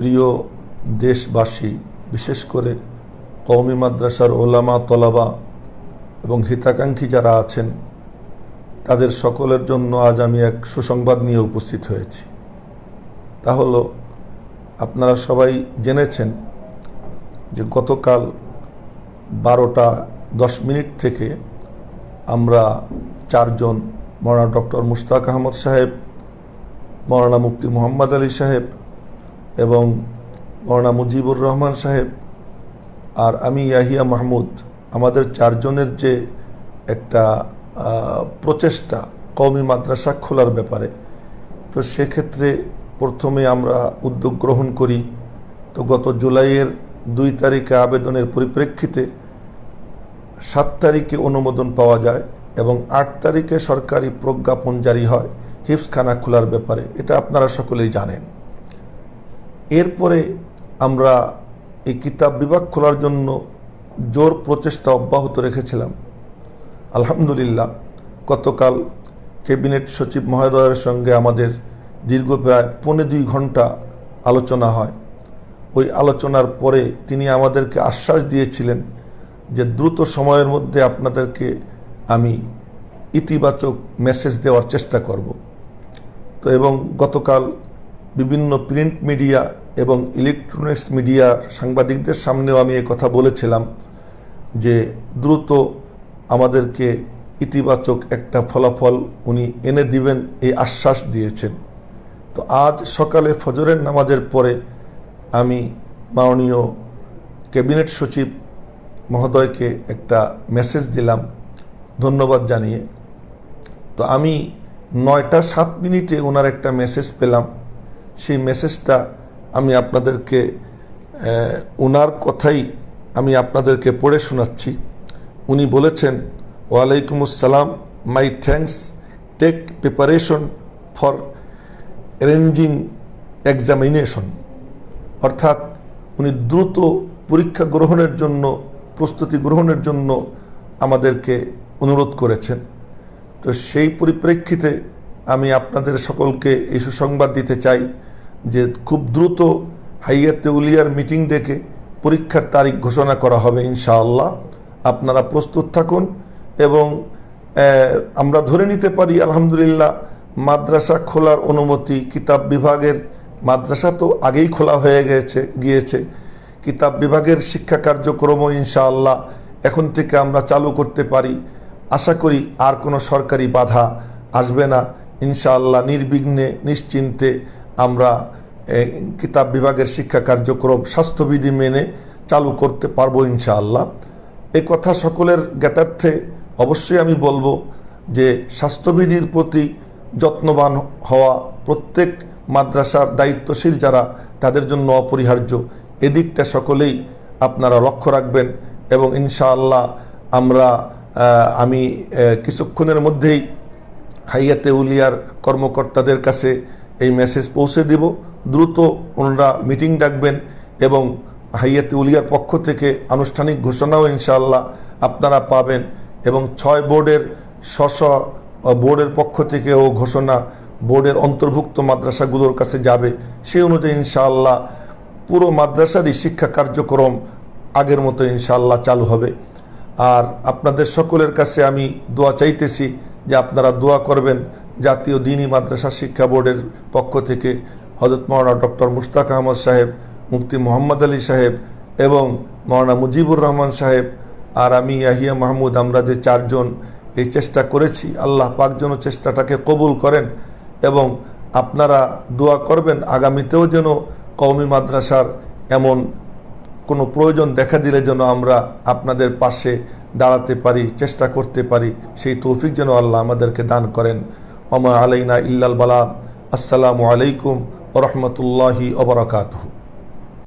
প্রিয় দেশবাসী, বিশেষ করে কওমি মাদ্রাসার ওলামা, তলাবা এবং হিতাকাঙ্ক্ষী যারা আছেন, তাদের সকলের জন্য আজ আমি এক সুসংবাদ নিয়ে উপস্থিত হয়েছি। তা হলো, আপনারা সবাই জেনেছেন যে গতকাল বারোটা দশ মিনিট থেকে আমরা চারজন মৌলানা ডক্টর মুশতাক আহমদ সাহেব, মৌলানা মুফতি মোহাম্মদ আলী সাহেব এবং মৌলানা মুজিবুর রহমান সাহেব আর আমি ইয়াহিয়া মাহমুদ, আমাদের চারজনের যে একটা প্রচেষ্টা কওমি মাদ্রাসা খোলার ব্যাপারে, তো সেক্ষেত্রে প্রথমে আমরা উদ্যোগ গ্রহণ করি। তো গত জুলাইয়ের দুই তারিখে আবেদনের পরিপ্রেক্ষিতে সাত তারিখে অনুমোদন পাওয়া যায় এবং আট তারিখে সরকারি প্রজ্ঞাপন জারি হয় হিফসখানা খোলার ব্যাপারে। এটা আপনারা সকলেই জানেন। এরপরে আমরা এই কিতাব বিভাগ খোলার জন্য জোর প্রচেষ্টা অব্যাহত রেখেছিলাম। আলহামদুলিল্লাহ, গতকাল ক্যাবিনেট সচিব মহোদয়ের সঙ্গে আমাদের দীর্ঘ প্রায় পৌনে দুই ঘণ্টা আলোচনা হয়। ওই আলোচনার পরে তিনি আমাদেরকে আশ্বাস দিয়েছিলেন যে দ্রুত সময়ের মধ্যে আপনাদেরকে আমি ইতিবাচক মেসেজ দেওয়ার চেষ্টা করব। তো এবং গতকাল বিভিন্ন প্রিন্ট মিডিয়া এবং ইলেকট্রনিক্স মিডিয়া সাংবাদিকদের সামনেও আমি কথা বলেছিলাম যে দ্রুত আমাদেরকে ইতিবাচক একটা ফলাফল উনি এনে দিবেন এই আশ্বাস দিয়েছেন। তো আজ সকালে ফজরের নামাজের পরে আমি মাননীয় ক্যাবিনেট সচিব মহোদয়কে একটা মেসেজ দিলাম, ধন্যবাদ জানিয়ে। তো আমি নয়টা সাত মিনিটে ওনার একটা মেসেজ পেলাম। সেই মেসেজটা আমি আপনাদেরকে ওনার কথাই আমি আপনাদেরকে পড়ে শোনাচ্ছি। উনি বলেছেন ওয়ালাইকুম আসসালাম my thanks take preparation for arranging examination. অর্থাৎ উনি দ্রুত পরীক্ষা গ্রহণের জন্য, প্রস্তুতি গ্রহণের জন্য আমাদেরকে অনুরোধ করেছেন। তো সেই পরিপ্রেক্ষিতে আমি আপনাদের সকলকে এই সুসংবাদ দিতে চাই। যে খুব দ্রুত হাইয়াতে উলিয়ার মিটিং ডেকে পরীক্ষার তারিখ ঘোষণা করা হবে ইনশাআল্লাহ। আপনারা প্রস্তুত থাকুন এবং আমরা ধরে নিতে পারি আলহামদুলিল্লাহ মাদ্রাসা খোলার অনুমতি, কিতাব বিভাগের মাদ্রাসা তো আগেই খোলা হয়ে গেছে, গিয়েছে। কিতাব বিভাগের শিক্ষা কার্যক্রমও ইনশাআল্লাহ এখন থেকে আমরা চালু করতে পারি। আশা করি আর কোনো সরকারি বাধা আসবে না। ইনশাআল্লাহ নির্বিঘ্নে, নিশ্চিন্তে আমরা কিতাব বিভাগের শিক্ষা কার্যক্রম স্বাস্থ্যবিধি মেনে চালু করতে পারব ইনশাআল্লাহ। এ কথা সকলের জ্ঞাতার্থে অবশ্যই আমি বলব যে স্বাস্থ্যবিধির প্রতি যত্নবান হওয়া প্রত্যেক মাদ্রাসার দায়িত্বশীল যারা, তাদের জন্য অপরিহার্য। এদিকটা সকলেই আপনারা লক্ষ্য রাখবেন এবং ইনশাআল্লাহ আমরা আমি কিছুক্ষণের মধ্যেই হাইয়াতে উলিয়ার কর্মকর্তাদের কাছে এই মেসেজ পৌঁছে দিব। দ্রুত ওনারা মিটিং ডাকবেন এবং হাইয়াতে উলিয়ার পক্ষ থেকে আনুষ্ঠানিক ঘোষণাও ইনশাআল্লাহ আপনারা পাবেন এবং ছয় বোর্ডের স্ব বোর্ডের পক্ষ থেকেও ঘোষণা বোর্ডের অন্তর্ভুক্ত মাদ্রাসাগুলোর কাছে যাবে। সেই অনুযায়ী ইনশাআল্লাহ পুরো মাদ্রাসারই শিক্ষা কার্যক্রম আগের মতো ইনশাআল্লাহ চালু হবে। আর আপনাদের সকলের কাছে আমি দোয়া চাইতেছি যে আপনারা দোয়া করবেন জাতীয় দিনী মাদ্রাসা শিক্ষা বোর্ডের পক্ষ থেকে হজরত মৌলানা ডক্টর মুশতাক আহমদ সাহেব, মুফতি মোহাম্মদ আলী সাহেব এবং মৌলানা মুজিবুর রহমান সাহেব আর আমি ইয়াহিয়া মাহমুদ, আমরা যে চারজন এই চেষ্টা করেছি, আল্লাহ পাক যেন চেষ্টাটাকে কবুল করেন এবং আপনারা দোয়া করবেন, আগামীতেও যেন কওমি মাদ্রাসার এমন কোনো প্রয়োজন দেখা দিলে যেন আমরা আপনাদের পাশে দাঁড়াতে পারি, চেষ্টা করতে পারি, সেই তৌফিক যেন আল্লাহ আমাদেরকে দান করেন। ওমা আলাইনা ইল্লাল বালা। আসসালামু আলাইকুম ওরহমতুল্লাহি ওবরাকাতহু